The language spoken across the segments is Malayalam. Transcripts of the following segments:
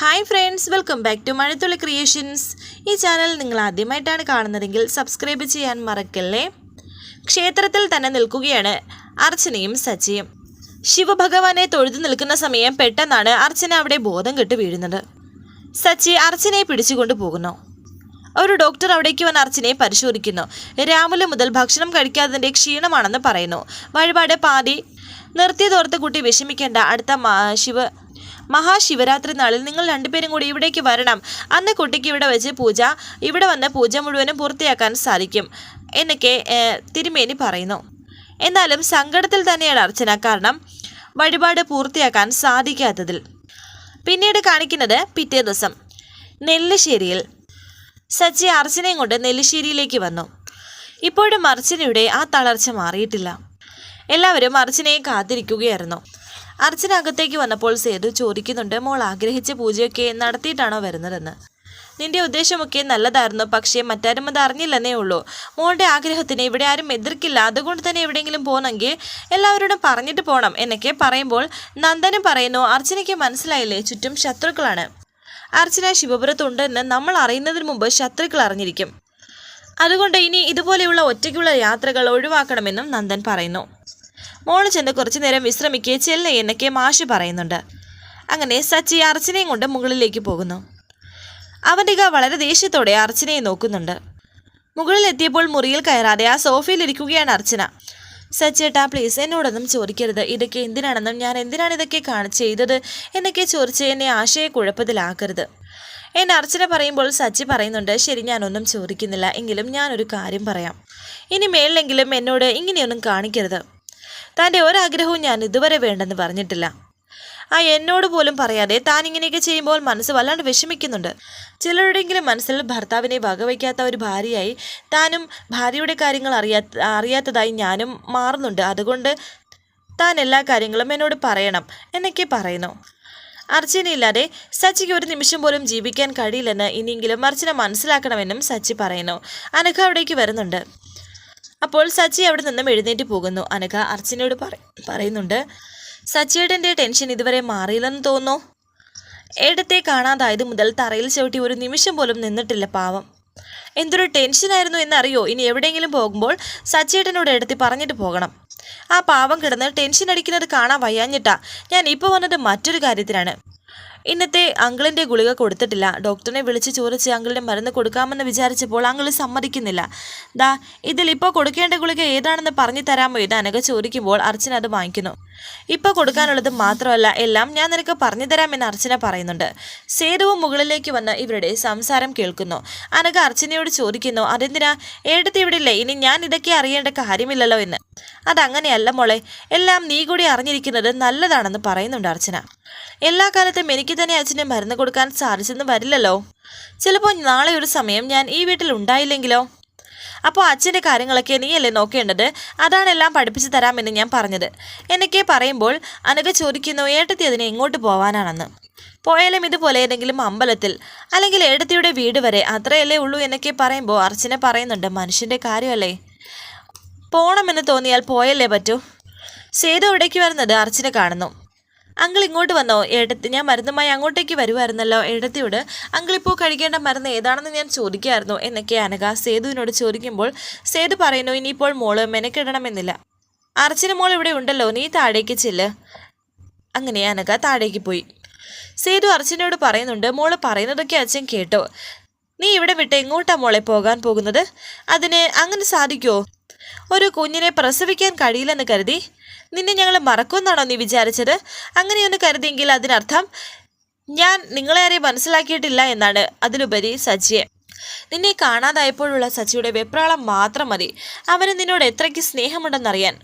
Hi friends welcome back to Mazhathulli creations ഈ ചാനൽ നിങ്ങൾ ആദ്യമായിട്ടാണ് കാണുന്നതെങ്കിൽ സബ്സ്ക്രൈബ് ചെയ്യാൻ മറക്കല്ലേ? ക്ഷേത്രത്തിൽ തന്നെ നിൽക്കുകയാണ് അർച്ചനയും സച്ചിയും. ശിവഭഗവാനെ തൊഴുതു നിൽക്കുന്ന സമയം പെട്ടെന്നാണ് അർച്ചന അവിടെ ബോധം കെട്ട് വീഴുന്നത്. സച്ചി അർച്ചനയെ പിടിച്ചുകൊണ്ട് പോകുന്നു. ഒരു ഡോക്ടർ അവിടേക്ക് വന്ന് അർച്ചനയെ പരിശോധിക്കുന്നു. രാമുല മുതൽ ഭക്ഷണം കഴിക്കാത്തതിന്റെ ക്ഷീണമാണെന്ന് പറയുന്നു. വഴിപാട് പാതി നിർത്തിയതോർത്ത് കുട്ടി വിഷമിക്കേണ്ട. അടുത്ത ശിവ മഹാശിവരാത്രി നാളിൽ നിങ്ങൾ രണ്ടുപേരും കൂടി ഇവിടേക്ക് വരണം. അന്ന് കുട്ടിക്ക് ഇവിടെ വെച്ച് പൂജ. ഇവിടെ വന്ന് പൂജ മുഴുവനും പൂർത്തിയാക്കാൻ സാധിക്കും എന്നൊക്കെ തിരുമേനി പറയുന്നു. എന്നാലും സങ്കടത്തിൽ തന്നെയാണ് അർച്ചന കാരണം വഴിപാട് പൂർത്തിയാക്കാൻ സാധിക്കാത്തതിൽ. പിന്നീട് കാണിക്കുന്നത് പിറ്റേ ദിവസം നെല്ലിശ്ശേരിയിൽ സച്ചി അർച്ചനയും കൊണ്ട് നെല്ലിശ്ശേരിയിലേക്ക് വന്നു. ഇപ്പോഴും അർച്ചനയുടെ ആ തളർച്ച മാറിയിട്ടില്ല. എല്ലാവരും അർച്ചനയെ കാത്തിരിക്കുകയായിരുന്നു. അർച്ചന അകത്തേക്ക് വന്നപ്പോൾ സേതു ചോദിക്കുന്നുണ്ട് മോൾ ആഗ്രഹിച്ച പൂജയൊക്കെ നടത്തിയിട്ടാണോ വരുന്നതെന്ന്? നിന്റെ ഉദ്ദേശമൊക്കെ നല്ലതായിരുന്നു പക്ഷേ മറ്റാരും അത് അറിഞ്ഞില്ലെന്നേ ഉള്ളൂ. മോളുടെ ആഗ്രഹത്തിന് ഇവിടെ ആരും എതിർക്കില്ല. അതുകൊണ്ട് തന്നെ എവിടെയെങ്കിലും പോകണമെങ്കിൽ എല്ലാവരോടും പറഞ്ഞിട്ട് പോകണം എന്നൊക്കെ പറയുമ്പോൾ നന്ദനും പറയുന്നു അർച്ചനയ്ക്ക് മനസ്സിലായില്ലേ? ചുറ്റും ശത്രുക്കളാണ്. അർച്ചന ശിവപുരത്തുണ്ടെന്ന് നമ്മൾ അറിയുന്നതിന് മുമ്പ് ശത്രുക്കൾ അറിഞ്ഞിരിക്കും. അതുകൊണ്ട് ഇനി ഇതുപോലെയുള്ള ഒറ്റയ്ക്കുള്ള യാത്രകൾ ഒഴിവാക്കണമെന്നും നന്ദൻ പറയുന്നു. മോൾ ചെന്ന് കുറച്ചു നേരം വിശ്രമിക്കുക ചെല്ലേ എന്നൊക്കെ മാഷ് പറയുന്നുണ്ട്. അങ്ങനെ സച്ചി അർച്ചനയും കൊണ്ട് മുകളിലേക്ക് പോകുന്നു. അവന്റെ വളരെ ദേഷ്യത്തോടെ അർച്ചനയെ നോക്കുന്നുണ്ട്. മുകളിലെത്തിയപ്പോൾ മുറിയിൽ കയറാതെ ആ സോഫയിൽ ഇരിക്കുകയാണ് അർച്ചന. സച്ചേട്ടാ പ്ലീസ് എന്നോടൊന്നും ചോദിക്കരുത്. ഇതൊക്കെ എന്തിനാണെന്നും ഞാൻ എന്തിനാണ് ഇതൊക്കെ കാണി ചെയ്തത് എന്നൊക്കെ ചോദിച്ച് എന്നെ ആശയക്കുഴപ്പത്തിലാക്കരുത് എന്നെ അർച്ചന പറയുമ്പോൾ സച്ചി പറയുന്നുണ്ട് ശരി ഞാനൊന്നും ചോദിക്കുന്നില്ല. എങ്കിലും ഞാനൊരു കാര്യം പറയാം. ഇനി മേളിലെങ്കിലും എന്നോട് ഇങ്ങനെയൊന്നും കാണിക്കരുത്. തന്റെ ഒരാഗ്രഹവും ഞാൻ ഇതുവരെ വേണ്ടെന്ന് പറഞ്ഞിട്ടില്ല. ആ എന്നോട് പോലും പറയാതെ താൻ ഇങ്ങനെയൊക്കെ ചെയ്യുമ്പോൾ മനസ്സ് വല്ലാണ്ട് വിഷമിക്കുന്നുണ്ട്. ചിലരുടെയെങ്കിലും മനസ്സിൽ ഭർത്താവിനെ വകവയ്ക്കാത്ത ഒരു ഭാര്യയായി താനും ഭാര്യയുടെ കാര്യങ്ങൾ അറിയാത്ത അറിയാത്തതായി ഞാനും മാറുന്നുണ്ട്. അതുകൊണ്ട് താൻ എല്ലാ കാര്യങ്ങളും എന്നോട് പറയണം എന്നൊക്കെ പറയുന്നു. അർച്ചനയില്ലാതെ സച്ചിക്ക് ഒരു നിമിഷം പോലും ജീവിക്കാൻ കഴിയില്ലെന്ന് ഇനിയെങ്കിലും അർച്ചന മനസ്സിലാക്കണമെന്നും സച്ചി പറയുന്നു. അനഘ അവിടേക്ക് വരുന്നുണ്ട്. അപ്പോൾ സച്ചി അവിടെ നിന്നും എഴുന്നേറ്റ് പോകുന്നു. അനഘ അർച്ചനയോട് പറ പറയുന്നുണ്ട് സച്ചിയേട്ടന്റെ ടെൻഷൻ ഇതുവരെ മാറിയില്ലെന്ന് തോന്നുന്നു. ഏടത്തെ കാണാതായത് മുതൽ തറയിൽ ചവിട്ടി ഒരു നിമിഷം പോലും നിന്നിട്ടില്ല പാവം. എന്തൊരു ടെൻഷനായിരുന്നു എന്നറിയോ? ഇനി എവിടെയെങ്കിലും പോകുമ്പോൾ സച്ചിയേട്ടനോട് എടുത്തി പറഞ്ഞിട്ട് പോകണം. ആ പാവം കിടന്ന് ടെൻഷൻ അടിക്കുന്നത് കാണാൻ വയ്യാഞ്ഞിട്ടാ. ഞാൻ ഇപ്പോൾ വന്നത് മറ്റൊരു കാര്യത്തിനാണ് ഇന്നത്തെ അങ്കിളിന്റെ ഗുളിക കൊടുത്തിട്ടില്ല. ഡോക്ടറിനെ വിളിച്ച് ചോദിച്ച് അങ്കിളിന് മരുന്ന് കൊടുക്കാമെന്ന് വിചാരിച്ചപ്പോൾ അങ്കിൾ സമ്മതിക്കുന്നില്ല. ദാ ഇതിൽ ഇപ്പോൾ കൊടുക്കേണ്ട ഗുളിക ഏതാണെന്ന് പറഞ്ഞു തരാമോ? ഇത് അനഘ ചോദിക്കുമ്പോൾ അർച്ചന അത് വാങ്ങിക്കുന്നു. ഇപ്പോൾ കൊടുക്കാനുള്ളത് മാത്രമല്ല എല്ലാം ഞാൻ നിനക്ക് പറഞ്ഞു തരാമെന്ന് അർച്ചന പറയുന്നുണ്ട്. സേതുവും മുകളിലേക്ക് വന്ന് ഇവരുടെ സംസാരം കേൾക്കുന്നു. അനക അർച്ചനയോട് ചോദിക്കുന്നു അതെന്തിനാ? ഏടത്തി ഇവിടെ ഇല്ലേ ഇനി ഞാൻ ഇതൊക്കെ അറിയേണ്ട കാര്യമില്ലല്ലോ എന്ന്. അതങ്ങനെയല്ല മോളെ എല്ലാം നീ കൂടി അറിഞ്ഞിരിക്കുന്നത് നല്ലതാണെന്ന് പറയുന്നുണ്ട് അർച്ചന. എല്ലാ കാലത്തും എനിക്ക് തന്നെ അച്ഛനെ മരുന്ന് കൊടുക്കാൻ സാധിച്ചെന്ന് വരില്ലല്ലോ. ചിലപ്പോൾ നാളെ ഒരു സമയം ഞാൻ ഈ വീട്ടിൽ ഉണ്ടായില്ലെങ്കിലോ? അപ്പോൾ അച്ഛന്റെ കാര്യങ്ങളൊക്കെ നീയല്ലേ നോക്കേണ്ടത്? അതാണ് എല്ലാം പഠിപ്പിച്ചു തരാമെന്ന് ഞാൻ പറഞ്ഞത്. എന്നൊക്കെ പറയുമ്പോൾ അനക ചോദിക്കുന്നു ഏട്ടത്തി അതിനെ എങ്ങോട്ട് പോവാനാണെന്ന്? പോയാലും ഇതുപോലെ ഏതെങ്കിലും അമ്പലത്തിൽ അല്ലെങ്കിൽ ഏടത്തിയുടെ വീട് വരെ അത്രയല്ലേ ഉള്ളൂ എന്നൊക്കെ പറയുമ്പോൾ അർച്ചന പറയുന്നുണ്ട് മനുഷ്യന്റെ കാര്യമല്ലേ? പോണമെന്ന് തോന്നിയാൽ പോയല്ലേ പറ്റൂ? സേതു ഇവിടേക്ക് വരുന്നത് അർച്ചന കാണുന്നു. അങ്കിൾ ഇങ്ങോട്ട് വന്നോ? ഏടത്തി ഞാൻ മരുന്നുമായി അങ്ങോട്ടേക്ക് വരുമായിരുന്നല്ലോ ഏടത്തിയോട് അങ്കിൾ ഇപ്പോൾ കഴിക്കേണ്ട മരുന്ന് ഏതാണെന്ന് ഞാൻ ചോദിക്കായിരുന്നു എന്നൊക്കെ അനക സേതുവിനോട് ചോദിക്കുമ്പോൾ സേതു പറയുന്നു ഇനിയിപ്പോൾ മോൾ മെനക്കെടണമെന്നില്ല. അർച്ചന മോൾ ഇവിടെ ഉണ്ടല്ലോ നീ താഴേക്ക് ചെല്ല്. അങ്ങനെ അനക താഴേക്ക് പോയി. സേതു അർച്ചനയോട് പറയുന്നുണ്ട് മോൾ പറയുന്നതൊക്കെ അച്ഛൻ കേട്ടോ. നീ ഇവിടെ വിട്ട് എങ്ങോട്ടാ മോളെ പോകാൻ പോകുന്നത്? അതിന് അങ്ങനെ സാധിക്കുമോ ഒരു കുഞ്ഞിനെ പ്രസവിക്കാൻ കഴിയില്ലെന്ന് കരുതി. നിന്നെ ഞങ്ങൾ മറക്കുമെന്നാണോ നീ വിചാരിച്ചത്? അങ്ങനെയൊന്ന് കരുതിയെങ്കിൽ അതിനർത്ഥം ഞാൻ നിങ്ങളെ ആരെയും മനസ്സിലാക്കിയിട്ടില്ല എന്നാണ്. അതിലുപരി സജിയെ നിന്നെ കാണാതായപ്പോഴുള്ള സച്ചിയുടെ വെപ്രാളം മാത്രം മതി. അവന് നിന്നോട് എത്രയ്ക്ക് സ്നേഹമുണ്ടെന്നറിയാൻ.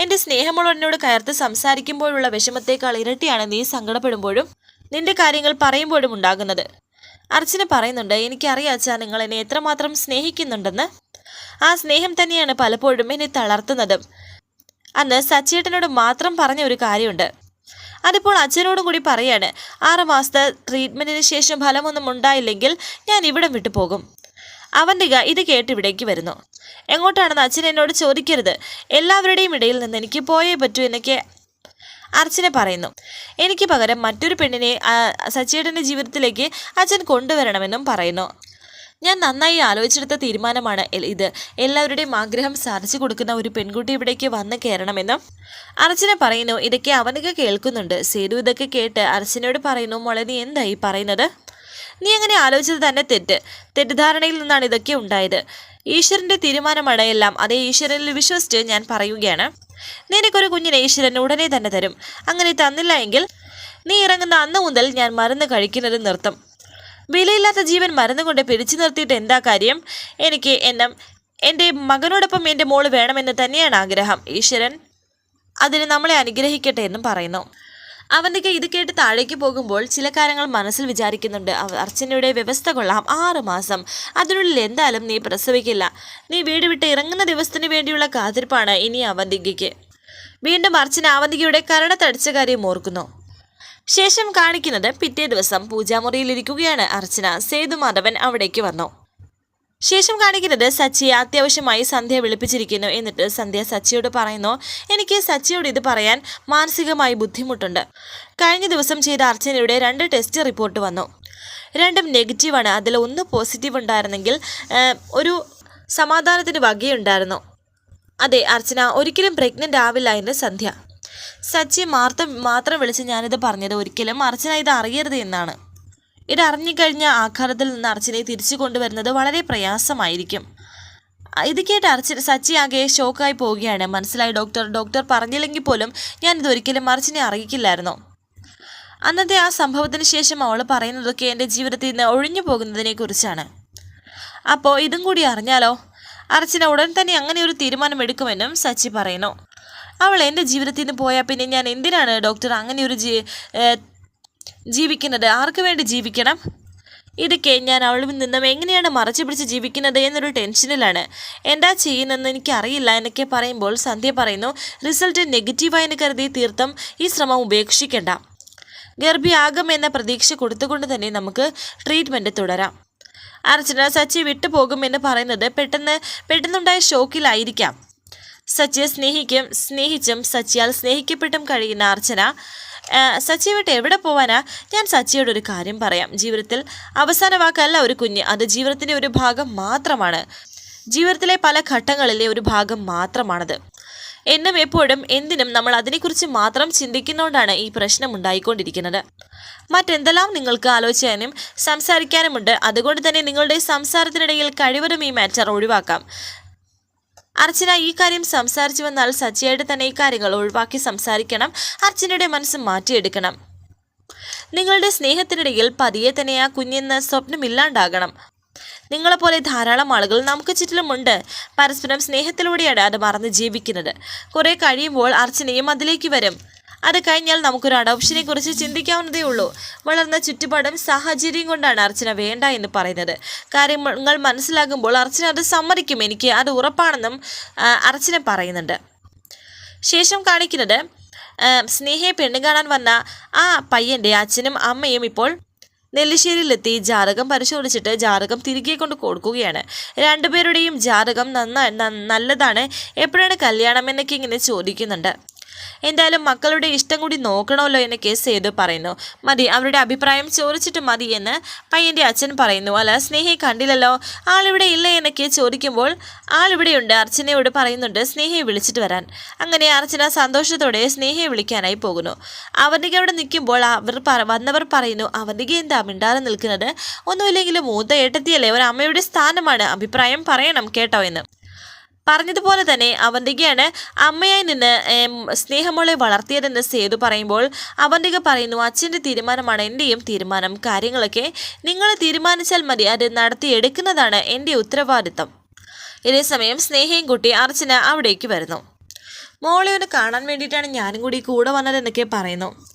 എന്റെ സ്നേഹമുള്ളവനോട് കയർത്ത് സംസാരിക്കുമ്പോഴുള്ള വിഷമത്തേക്കാൾ ഇരട്ടിയാണ് നീ സങ്കടപ്പെടുമ്പോഴും നിന്റെ കാര്യങ്ങൾ പറയുമ്പോഴും ഉണ്ടാകുന്നത്. അർച്ചന പറയുന്നുണ്ട് എനിക്കറിയാച്ചാ നിങ്ങൾ എന്നെ എത്രമാത്രം സ്നേഹിക്കുന്നുണ്ടെന്ന്. ആ സ്നേഹം തന്നെയാണ് പലപ്പോഴും എന്നെ തളർത്തുന്നതും. അന്ന് സച്ചേട്ടനോട് മാത്രം പറഞ്ഞ ഒരു കാര്യമുണ്ട്. അതിപ്പോൾ അച്ഛനോടും കൂടി പറയാണ് ആറ് മാസത്തെ ട്രീറ്റ്മെന്റിന് ശേഷം ഫലമൊന്നും ഉണ്ടായില്ലെങ്കിൽ ഞാൻ ഇവിടം വിട്ടു പോകും. അവന്തിക ഇത് കേട്ട് ഇവിടേക്ക് വരുന്നു. എങ്ങോട്ടാണെന്ന് അച്ഛൻ എന്നോട് ചോദിക്കരുത്. എല്ലാവരുടെയും ഇടയിൽ നിന്ന് എനിക്ക് പോയേ പറ്റൂ എന്നൊക്കെ അർച്ചന പറയുന്നു. എനിക്ക് പകരം മറ്റൊരു പെണ്ണിനെ സച്ചിയേട്ടന്റെ ജീവിതത്തിലേക്ക് അച്ഛൻ കൊണ്ടുവരണമെന്നും പറയുന്നു. ഞാൻ നന്നായി ആലോചിച്ചെടുത്ത തീരുമാനമാണ് ഇത്. എല്ലാവരുടെയും ആഗ്രഹം സാധിച്ചു കൊടുക്കുന്ന ഒരു പെൺകുട്ടി ഇവിടേക്ക് വന്ന് കയറണമെന്നും അർച്ചന പറയുന്നു. ഇതൊക്കെ അവനൊക്കെ കേൾക്കുന്നുണ്ട്. സേതു ഇതൊക്കെ കേട്ട് അർച്ചനയോട് പറയുന്നു മോളെ നീ എന്തായി പറയുന്നത്? നീ അങ്ങനെ ആലോചിച്ചത് തന്നെ തെറ്റ്. തെറ്റിദ്ധാരണയിൽ നിന്നാണ് ഇതൊക്കെ ഉണ്ടായത്. ഈശ്വരന്റെ തീരുമാനമാണ് എല്ലാം. അതേ ഈശ്വരനിൽ വിശ്വസിച്ച് ഞാൻ പറയുകയാണ്. നിനക്കൊരു കുഞ്ഞിനെ ഈശ്വരൻ ഉടനെ തന്നെ തരും. അങ്ങനെ തന്നില്ല എങ്കിൽ നീ ഇറങ്ങുന്ന അന്ന് മുതൽ ഞാൻ മരുന്ന് കഴിക്കുന്നത് നിർത്തും. വിലയില്ലാത്ത ജീവൻ മരുന്നുകൊണ്ട് പിടിച്ചു നിർത്തിയിട്ട് എന്താ കാര്യം? എനിക്ക് എന്നെ എന്റെ മകനോടൊപ്പം എന്റെ മോൾ വേണമെന്ന് തന്നെയാണ് ആഗ്രഹം ഈശ്വരൻ അതിന് നമ്മളെ അനുഗ്രഹിക്കട്ടെ എന്നും പറയുന്നു. അവന്റെ ഇത് കേട്ട് താഴേക്ക് പോകുമ്പോൾ ചില കാര്യങ്ങൾ മനസ്സിൽ വിചാരിക്കുന്നുണ്ട്. അർച്ചനയുടെ വ്യവസ്ഥ കൊള്ളാം. ആറ് മാസം. അതിനുള്ളിൽ എന്തായാലും നീ പ്രസവിക്കില്ല. നീ വീട് വിട്ട് ഇറങ്ങുന്ന ദിവസത്തിന് വേണ്ടിയുള്ള കാത്തിരിപ്പാണ് ഇനി അവന്തികയ്ക്ക്. വീണ്ടും അർച്ചന അവന്തികയുടെ കരണത്തടിച്ച കാര്യം ഓർക്കുന്നു. ശേഷം കാണിക്കുന്നത് പിറ്റേ ദിവസം പൂജാമുറിയിലിരിക്കുകയാണ്. അർച്ചന സേതുമാധവൻ അവിടേക്ക് വന്നു. ശേഷം കാണിക്കുന്നത് സച്ചിയെ അത്യാവശ്യമായി സന്ധ്യ വിളിപ്പിച്ചിരിക്കുന്നു. എന്നിട്ട് സന്ധ്യ സച്ചിയോട് പറയുന്നു എനിക്ക് സച്ചിയോട് ഇത് പറയാൻ മാനസികമായി ബുദ്ധിമുട്ടുണ്ട്. കഴിഞ്ഞ ദിവസം ചെയ്ത അർച്ചനയുടെ രണ്ട് ടെസ്റ്റ് റിപ്പോർട്ട് വന്നു. രണ്ടും നെഗറ്റീവാണ് അതിൽ ഒന്ന് പോസിറ്റീവ് ഉണ്ടായിരുന്നെങ്കിൽ ഒരു സമാധാനത്തിന് വകയുണ്ടായിരുന്നു. അതെ അർച്ചന ഒരിക്കലും പ്രഗ്നന്റ് ആവില്ല എന്ന് സന്ധ്യ. സച്ചി മാർത്ത മാത്രം വിളിച്ച് ഞാനിത് പറഞ്ഞത് ഒരിക്കലും അർച്ചന ഇത് അറിയരുത് എന്നാണ്. ഇത് അറിഞ്ഞുകഴിഞ്ഞ ആഘാതത്തിൽ നിന്ന് അർച്ചനയെ തിരിച്ചു കൊണ്ടുവരുന്നത് വളരെ പ്രയാസമായിരിക്കും. ഇത് കേട്ട് അർച്ചന സച്ചി ആകെ ഷോക്കായി പോവുകയാണ്. മനസ്സിലായി ഡോക്ടർ. ഡോക്ടർ പറഞ്ഞില്ലെങ്കിൽ പോലും ഞാനിത് ഒരിക്കലും അർച്ചനെ അറിയിക്കില്ലായിരുന്നു. അന്നത്തെ ആ സംഭവത്തിന് ശേഷം അവൾ പറയുന്നതൊക്കെ എന്റെ ജീവിതത്തിൽ നിന്ന് ഒഴിഞ്ഞു പോകുന്നതിനെ കുറിച്ചാണ്. അപ്പോൾ ഇതും കൂടി അറിഞ്ഞാലോ? അർച്ചന ഉടൻ തന്നെ അങ്ങനെ ഒരു തീരുമാനമെടുക്കുമെന്നും സച്ചി പറയുന്നു. അവൾ എന്റെ ജീവിതത്തിൽ നിന്ന് പോയാൽ പിന്നെ ഞാൻ എന്തിനാണ് ഡോക്ടർ അങ്ങനെ ഒരു ജീവിക്കുന്നത്? ആർക്ക് വേണ്ടി ജീവിക്കണം? ഇതൊക്കെ ഞാൻ അവളിൽ നിന്നും എങ്ങനെയാണ് മറച്ചു പിടിച്ച് ജീവിക്കുന്നത് എന്നൊരു ടെൻഷനിലാണ്. എന്താ ചെയ്യുന്നതെന്ന് എനിക്കറിയില്ല എന്നൊക്കെ പറയുമ്പോൾ സന്ധ്യ പറയുന്നു റിസൾട്ട് നെഗറ്റീവായെന്ന് കരുതി തീർത്ഥം ഈ ശ്രമം ഉപേക്ഷിക്കേണ്ട. ഗർഭിയാകും എന്ന പ്രതീക്ഷ കൊടുത്തുകൊണ്ട് തന്നെ നമുക്ക് ട്രീറ്റ്മെന്റ് തുടരാം. അർച്ചന സച്ചി വിട്ടുപോകുമെന്ന് പറയുന്നത് പെട്ടെന്ന് പെട്ടെന്നുണ്ടായ ഷോക്കിലായിരിക്കാം സച്ചിയെ സ്നേഹിക്കും സ്നേഹിച്ചും സച്ചിയാൽ സ്നേഹിക്കപ്പെട്ടും കഴിയുന്ന അർച്ചന സച്ചിയോട്ട് എവിടെ പോവാനാ? ഞാൻ സച്ചിയോട് ഒരു കാര്യം പറയാം. ജീവിതത്തിൽ അവസാന വാക്കല്ല ഒരു കുഞ്ഞ്. അത് ജീവിതത്തിന്റെ ഒരു ഭാഗം മാത്രമാണ്. ജീവിതത്തിലെ പല ഘട്ടങ്ങളിലെ ഒരു ഭാഗം മാത്രമാണത്. എന്നും എപ്പോഴും എന്തിനും നമ്മൾ അതിനെക്കുറിച്ച് മാത്രം ചിന്തിക്കുന്നതുകൊണ്ടാണ് ഈ പ്രശ്നം ഉണ്ടായിക്കൊണ്ടിരിക്കുന്നത്. മറ്റെന്തെല്ലാം നിങ്ങൾക്ക് ആലോചിക്കാനും സംസാരിക്കാനുമുണ്ട് അതുകൊണ്ട് തന്നെ നിങ്ങളുടെ സംസാരത്തിനിടയിൽ കഴിവതും ഈ മാറ്റർ ഒഴിവാക്കാം. അർച്ചന ഈ കാര്യം സംസാരിച്ചു വന്നാൽ സജ്ജയായിട്ട് തന്നെ ഈ കാര്യങ്ങൾ ഒഴിവാക്കി സംസാരിക്കണം. അർച്ചനയുടെ മനസ്സ് മാറ്റിയെടുക്കണം. നിങ്ങളുടെ സ്നേഹത്തിനിടയിൽ പതിയെ തന്നെ ആ കുഞ്ഞെന്ന സ്വപ്നമില്ലാണ്ടാകണം നിങ്ങളെപ്പോലെ ധാരാളം ആളുകൾ നമുക്ക് ചുറ്റിലുമുണ്ട്. പരസ്പരം സ്നേഹത്തിലൂടെയാണ് അത് മറന്ന് ജീവിക്കുന്നത്. കുറേ കഴിയുമ്പോൾ അർച്ചനയും അതിലേക്ക് വരും. അത് കഴിഞ്ഞാൽ നമുക്കൊരു അഡോപ്ഷനെ കുറിച്ച് ചിന്തിക്കാവുന്നതേ ഉള്ളൂ. വളർന്ന ചുറ്റുപാടും സാഹചര്യം കൊണ്ടാണ് അർച്ചന വേണ്ട എന്ന് പറയുന്നത്. കാര്യങ്ങൾ മനസ്സിലാകുമ്പോൾ അർച്ചന അത് സമ്മതിക്കും. എനിക്ക് അത് ഉറപ്പാണെന്നും അർച്ചന പറയുന്നുണ്ട്. ശേഷം കാണിക്കുന്നത് സ്നേഹയെ പെണ്ണ് കാണാൻ വന്ന ആ പയ്യന്റെ അച്ഛനും അമ്മയും ഇപ്പോൾ നെല്ലിശ്ശേരിയിലെത്തി. ജാതകം പരിശോധിച്ചിട്ട് ജാതകം തിരികെ കൊണ്ട് കൊടുക്കുകയാണ്. രണ്ടുപേരുടെയും ജാതകം നന്ന നല്ലതാണ്. എപ്പോഴാണ് കല്യാണം എന്നൊക്കെ ഇങ്ങനെ ചോദിക്കുന്നുണ്ട്. എന്തായാലും മക്കളുടെ ഇഷ്ടം കൂടി നോക്കണമല്ലോ എന്ന് കേസ് ചെയ്ത് പറയുന്നു. മതി അവരുടെ അഭിപ്രായം ചോദിച്ചിട്ട് മതി എന്ന് പയ്യന്റെ അച്ഛൻ പറയുന്നു. അല്ല സ്നേഹി കണ്ടില്ലല്ലോ? ആളിവിടെ ഇല്ല എന്നൊക്കെ ചോദിക്കുമ്പോൾ ആളിവിടെയുണ്ട്. അർച്ചനയോട് പറയുന്നുണ്ട് സ്നേഹയെ വിളിച്ചിട്ട് വരാൻ. അങ്ങനെ അർച്ചന സന്തോഷത്തോടെ സ്നേഹയെ വിളിക്കാനായി പോകുന്നു. അവന്തിക അവിടെ നിൽക്കുമ്പോൾ അവർ വന്നവർ പറയുന്നു അവന്തിക എന്താ മിണ്ടാതെ നിൽക്കുന്നത്? ഒന്നുമില്ലെങ്കിലും മൂത്ത ഏട്ടത്തിയല്ലേ ഒരു അമ്മയുടെ സ്ഥാനമാണ്. അഭിപ്രായം പറയണം കേട്ടോ എന്ന്. പറഞ്ഞതുപോലെ തന്നെ അവന്തികയാണ് അമ്മയായി നിന്ന് സ്നേഹമോളെ വളർത്തിയതെന്ന് സേതു പറയുമ്പോൾ അവന്തിക പറയുന്നു അച്ഛന്റെ തീരുമാനമാണ് എന്റെയും തീരുമാനം. കാര്യങ്ങളൊക്കെ നിങ്ങൾ തീരുമാനിച്ചാൽ മതി. അത് നടത്തിയെടുക്കുന്നതാണ് എന്റെ ഉത്തരവാദിത്തം. ഇതേസമയം സ്നേഹയും കുട്ടി അർച്ചന അവിടേക്ക് വരുന്നു. മോളെ ഒന്ന് കാണാൻ വേണ്ടിയിട്ടാണ് ഞാനും കൂടി കൂടെ വന്നതെന്നൊക്കെ പറയുന്നു.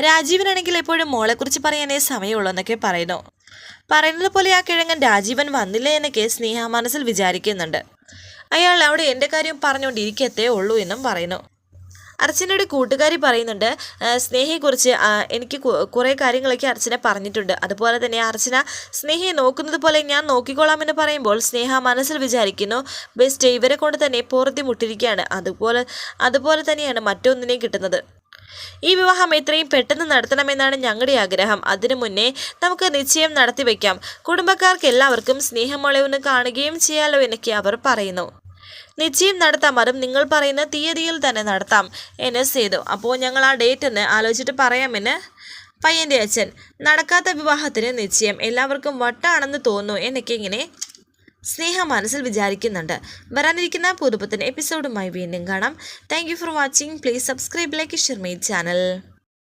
രാജീവനാണെങ്കിൽ എപ്പോഴും മോളെക്കുറിച്ച് പറയാനേ സമയമുള്ളൂ എന്നൊക്കെ പറയുന്നു. പറയുന്നത് പോലെ ആ കിഴങ്ങൻ രാജീവൻ വന്നില്ലേ എന്നൊക്കെ സ്നേഹ മനസ്സിൽ വിചാരിക്കുന്നുണ്ട്. അയാൾ അവിടെ എന്റെ കാര്യം പറഞ്ഞുകൊണ്ടിരിക്കത്തേ ഉള്ളൂ എന്നും പറയുന്നു. അർച്ചനയുടെ കൂട്ടുകാരി പറയുന്നുണ്ട് സ്നേഹയെക്കുറിച്ച് എനിക്ക് കുറേ കാര്യങ്ങളൊക്കെ അർച്ചന പറഞ്ഞിട്ടുണ്ട്. അതുപോലെ തന്നെ അർച്ചന സ്നേഹയെ നോക്കുന്നത് പോലെ ഞാൻ നോക്കിക്കോളാമെന്ന് പറയുമ്പോൾ സ്നേഹ മനസ്സിൽ വിചാരിക്കുന്നു ബെസ്റ്റ് ഇവരെ കൊണ്ട് തന്നെ പുറത്തി മുട്ടിരിക്കുകയാണ്. അതുപോലെ അതുപോലെ തന്നെയാണ് മറ്റൊന്നിനെ കിട്ടുന്നത്. ഈ വിവാഹം എത്രയും പെട്ടെന്ന് നടത്തണമെന്നാണ് ഞങ്ങളുടെ ആഗ്രഹം. അതിനു മുന്നേ നമുക്ക് നിശ്ചയം നടത്തിവെക്കാം. കുടുംബക്കാർക്ക് എല്ലാവർക്കും സ്നേഹമോളെ ഒന്ന് കാണുകയും ചെയ്യാലോ എന്നൊക്കെ അവർ പറയുന്നു. നിശ്ചയം നടത്താം. അതും നിങ്ങൾ പറയുന്ന തീയതിയിൽ തന്നെ നടത്താം. എന്ന് ചെയ്തു അപ്പോൾ ഞങ്ങൾ ആ ഡേറ്റ് ഒന്ന് ആലോചിച്ചിട്ട് പറയാമെന്ന് പയ്യന്റെ അച്ഛൻ. നടക്കാത്ത വിവാഹത്തിന് നിശ്ചയം. എല്ലാവർക്കും വട്ടാണെന്ന് തോന്നുന്നു എന്നൊക്കെ ഇങ്ങനെ സ്നേഹ മനസ്സിൽ വിചാരിക്കുന്നുണ്ട്. വരാനിരിക്കുന്ന പുതുപ്പത്തിന്റെ എപ്പിസോഡുമായി വീണ്ടും കാണാം. Thank for watching please subscribe like share channel